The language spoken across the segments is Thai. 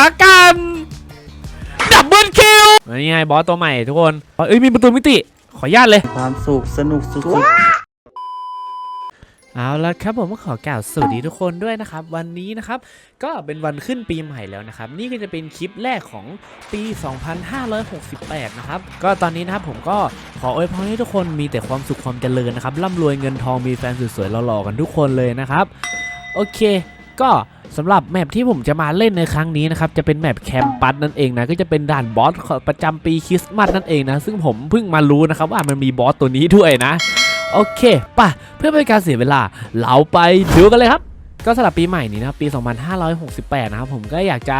ละกันดับเบิลคิวนี่ไงบอสตัวใหม่ทุกคนเอ้ยมีประตูมิติ ขออนุญาตเลย ความสุขสนุกสุดเอาละครับผมก็ขอกล่าวสวัสดีทุกคนด้วยนะครับ วันนี้นะครับ ก็เป็นวันขึ้นปีใหม่แล้วนะครับ นี่ก็จะเป็นคลิปแรกของปี 2568 นะครับ ก็ตอนนี้นะครับผมก็ขออวยพรให้ทุกคนมีแต่ความสุขความเจริญนะครับร่ำรวยเงินทองมีแฟนสวยๆหล่อๆกันทุกคนเลยนะครับ โอเค ก็ สำหรับแมปที่ผมจะมาเล่นในครั้งนี้นะครับจะเป็นแมปแคมปัสนั่นเองนะก็จะเป็นด่านบอสประจำปีคริสต์มาสนั่นเองนะซึ่งผมเพิ่งมารู้นะครับว่ามันมีบอสตัวนี้ด้วยนะโอเคป่ะเพื่อไม่เป็นการเสียเวลา เราไปดูกันเลยครับ ก็สำหรับปีใหม่นี้นะครับปี 2568 นะครับผมก็อยากจะ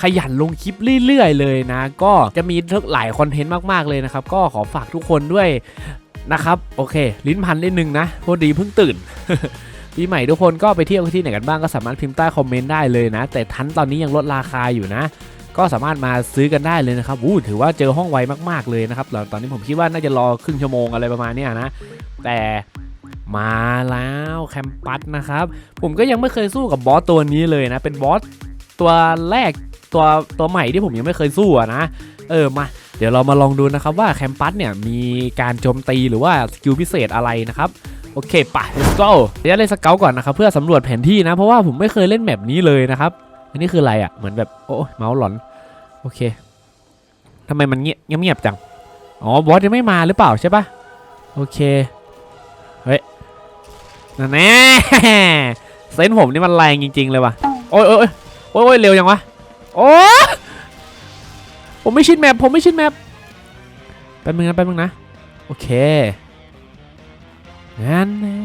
ขยันลงคลิปเรื่อยๆ เลยนะ ก็จะมีหลายคอนเทนต์มากๆเลยนะครับ ก็ขอฝากทุกคนด้วยนะครับ โอเค ลิ้นพันนิดนึงนะพอดีเพิ่งตื่น ปีใหม่ทุกคนก็ไปเที่ยวที่ไหนกันบ้างก็สามารถพิมพ์ใต้คอมเมนต์ได้เลยนะ แต่ทันตอนนี้ยังลดราคาอยู่นะ ก็สามารถมาซื้อกันได้เลยนะครับอู้ถือว่าเจอห้องไวมากๆเลยนะครับแล้วตอนนี้ผมคิดว่าน่าจะรอครึ่งชั่วโมงอะไรประมาณนี้นะ แต่มาแล้วแคมปัสนะครับ ผมก็ยังไม่เคยสู้กับบอสตัวนี้เลยนะ เป็นบอสตัวแรกตัวตัวใหม่ที่ผมยังไม่เคยสู้นะ เออมา เดี๋ยวเรามาลองดูนะครับว่าแคมปัสเนี่ยมีการโจมตีหรือว่าสกิลพิเศษอะไรนะครับ โอเคไป let's go เดี๋ยวเล่นสเกลก่อนนะครับเพื่อสำรวจแผนที่นะ เพราะว่าผมไม่เคยเล่นแบบนี้เลยนะครับ อันนี้คืออะไรอะ่ะ เหมือนแบบโอ้เมาส์หลอน โอเคทำไมมันเงียบเงียบจัง อ๋อบอสยังไม่มาหรือเปล่าใช่ปะโอเค เฮ้ยนั่นแน่เซนส์ผมนี่มันแรงจริง ๆ เลยว่ะโอ้ยโอ้ยโอ้ยโอ้ยเร็วยังวะ โอ้ผมไม่ชินแมปผมไม่ชินแมปแป๊บนึงนะแป๊บนึงนะ โอเค นั่นแน่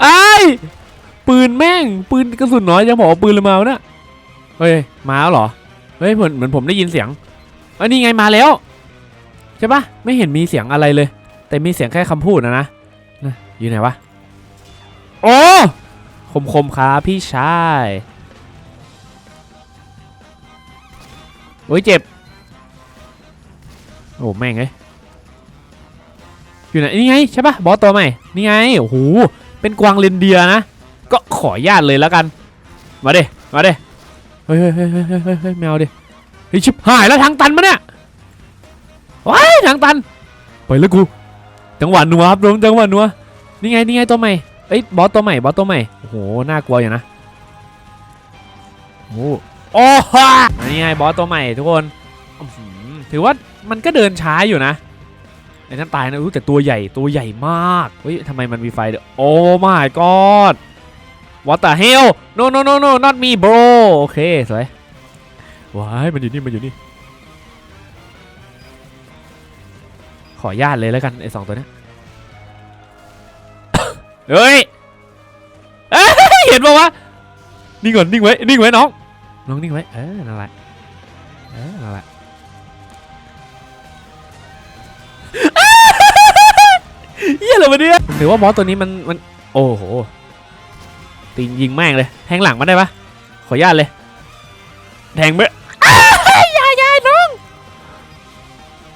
ไอ้ปืนแม่ง ปืนกระสุนน้อยจะบอกว่าปืนเลยมาวเนี่ยเฮ้ย มาแล้วเหรอ เฮ้ยเหมือนเหมือนผมได้ยินเสียงอ้ยนี่ไงมาแล้ว ใช่ปะไม่เห็นมีเสียงอะไรเลย แต่มีเสียงแค่คำพูดนะนะนะอยู่ไหนวะ โอ้คมคมครับพี่ชายโอ้ยเจ็บ โอ้แม่งเอ้ย อยู่ไหนนี่ไงใช่ปะบอสตัวใหม่นี่ไงโอ้โหเป็นกวางเรนเดียนะ ก็ขอญาตเลยแล้วกัน มาเด้มาเด้เฮ้ยเฮ้ยเฮ้ยเฮ้ยเฮ้ยเฮ้ยเฮ้ยแมวดิเฮ้ยชิบหายแล้วทางตันมาเนี่ยว้ายทางตัน ไปแล้วกูจังหวะนัวครับรวมจังหวะนัวนี่ไงนี่ไงตัวใหม่เอ้ยบอสตัวใหม่บอสตัวใหม่โอ้โหน่ากลัวอยู่นะโอ้โอ้ฮะนี่ไงบอสตัวใหม่ทุกคนถือว่ามันก็เดินช้าอยู่นะ ไอ้นั่นตายนะแต่ตัวใหญ่ตัวใหญ่มากเฮ้ยทำไมมันมีไฟเด้อโอ้ my god what the hell no no no no not me bro โอเคสวยว้ายมันอยู่นี่มันอยู่นี่ ขอญาตเลยแล้วกันไอ้สองตัวนี้เฮ้ยเอ้ยเห็นปะวะนิ่งก่อนนิ่งไว้นิ่งไว้น้องน้องนิ่งไว้เออนั่นแหละเออนั่นแหละ เฮียอะไรวะเนี่ยถือว่าบอสตัวนี้มันมันโอ้โหตีนยิงแม่งเลยแทงหลังมันได้ปะขออนุญาตเลย แทงไปอ้ายอยาอยาน้อง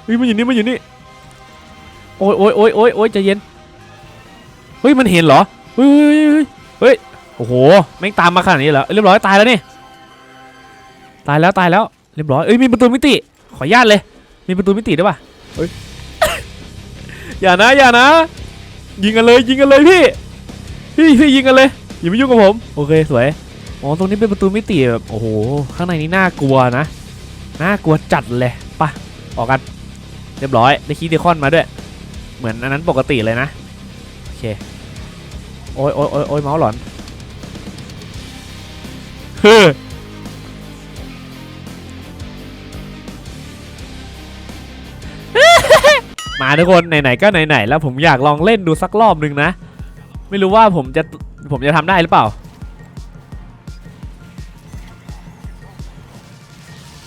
เฮ้ยมันอยู่นี่มันอยู่นี่โอ้ยโอ้ยโอ้ยโอ้ยโอ้ยใจเย็นเฮ้ยมันเห็นเหรอเฮ้ยเฮ้ยเฮ้ยเฮ้ยโอ้โหแม่งตามมาขนาดนี้เหรอเรียบร้อยตายแล้วนี่ตายแล้วตายแล้วเรียบร้อยเอ้ยมีประตูมิติ ขออนุญาตเลย มีประตูมิติด้วยป่ะเฮ้ย อย่านะอย่านะ ยิงกันเลยยิงกันเลยพี่พี่พี่ยิงกันเลยอย่ามายุ่งกับผมโอเคสวยอ๋อตรงนี้เป็นประตูมิติแบบโอ้โหข้างในนี้น่ากลัวนะน่ากลัวจัดเลยปะออกกันเรียบร้อยได้คีย์เดคอนมาด้วย เหมือนอันนั้นปกติเลยนะโอเคโอ้ยโอ้ยโอ้ยโอ้ยเมาส์หลอนเฮ้ มาทุกคนไหนๆก็ไหนๆแล้วผมอยากลองเล่นดูสักรอบหนึ่งนะ ไม่รู้ว่าผมจะผมจะทำได้หรือเปล่า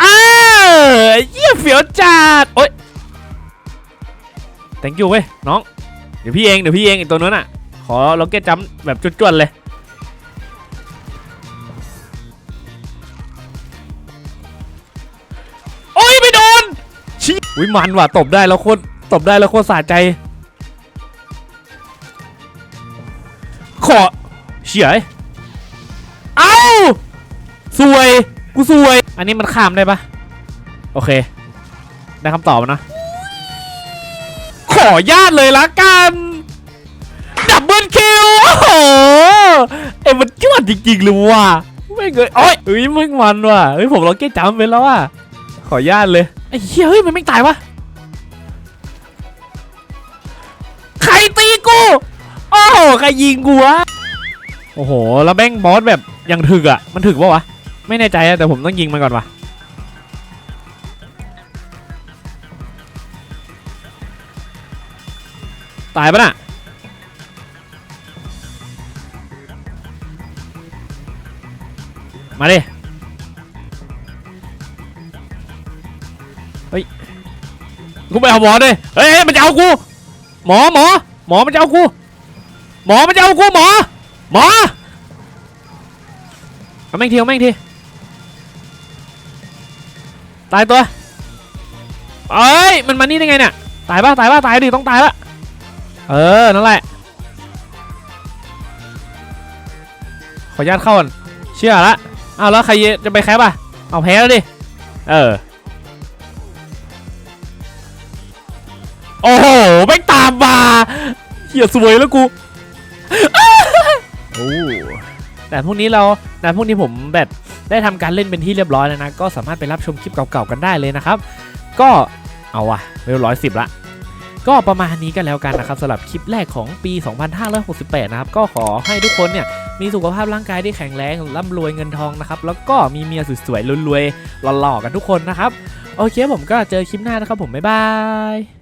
อ้าเยี่ยเฟียวจัดโอ๊ย thank you เว้ยน้อง เดี๋ยวพี่เองเดี๋ยวพี่เองไอีกตัวนั้นอะ ขอล็อกเก็ตจัมป์แบบจวดๆเลยโอ้ยไม่โดนชี้อุ้ยมันว่ะตบได้แล้วโคตร ตบได้แล้วโคตรสะใจ ขอเฉียสวย กูสวย อันนี้มันข้ามได้ปะโอเค ได้คำตอบนะ ขอญาตเลยละกัน ดับเบิลคิวโอ้โหเอ้มันจวดจริงๆเลยว่ะไม่เงยโอ้ยเฮ้ยมึงมันว่ะเฮ้ยผมลองเก็ตจำไปแล้วอะขอญาตเลยไอ้เฮ้ยเฮ้ยมันไม่ตายวะ ใครยิงกูวะโอ้โห แล้วแม่งบอสแบบยังถึกอะ มันถึกปะวะ ไม่แน่ใจอะแต่ผมต้องยิงมันก่อนวะตายปะน่ะ มาดิ เฮ้ย กูไปเอาหมอเฮ้ยเฮ้ย มันจะเอากู หมอหมอ หมอมันจะเอากู หมอมันจะเอากูหมอ หมอเอาแม่งทีเอาแม่งทีตายตัวเอ้ยมันมานี่ได้ไงเนี่ยตายป่ะตายป่ะตายดิต้องตายละเออนั่นแหละขออนุญาตเข้าก่อนเชื่อละเอาแล้วใครจะไปแคปอะเอาแพ้แล้วดิเออโอ้โหไม่งตามมาเหี้ยสวยแล้วกู โอ้แต่พวกนี้เราแต่พวกนี้ผมแบบได้ทำการเล่นเป็นที่เรียบร้อยแล้วนะ ก็สามารถไปรับชมคลิปเก่าๆกันได้เลยนะครับ ก็เอาวะเวลร้อยสิบละ ก็ประมาณนี้กันแล้วกันนะครับสำหรับคลิปแรกของปี 2568 นะครับ ก็ขอให้ทุกคนเนี่ยมีสุขภาพร่างกายที่แข็งแรงร่ำรวยเงินทองนะครับ แล้วก็มีเมียสวยๆรวยๆหล่อๆกันทุกคนนะครับ โอเคผมก็เจอคลิปหน้านะครับผมบ๊ายบาย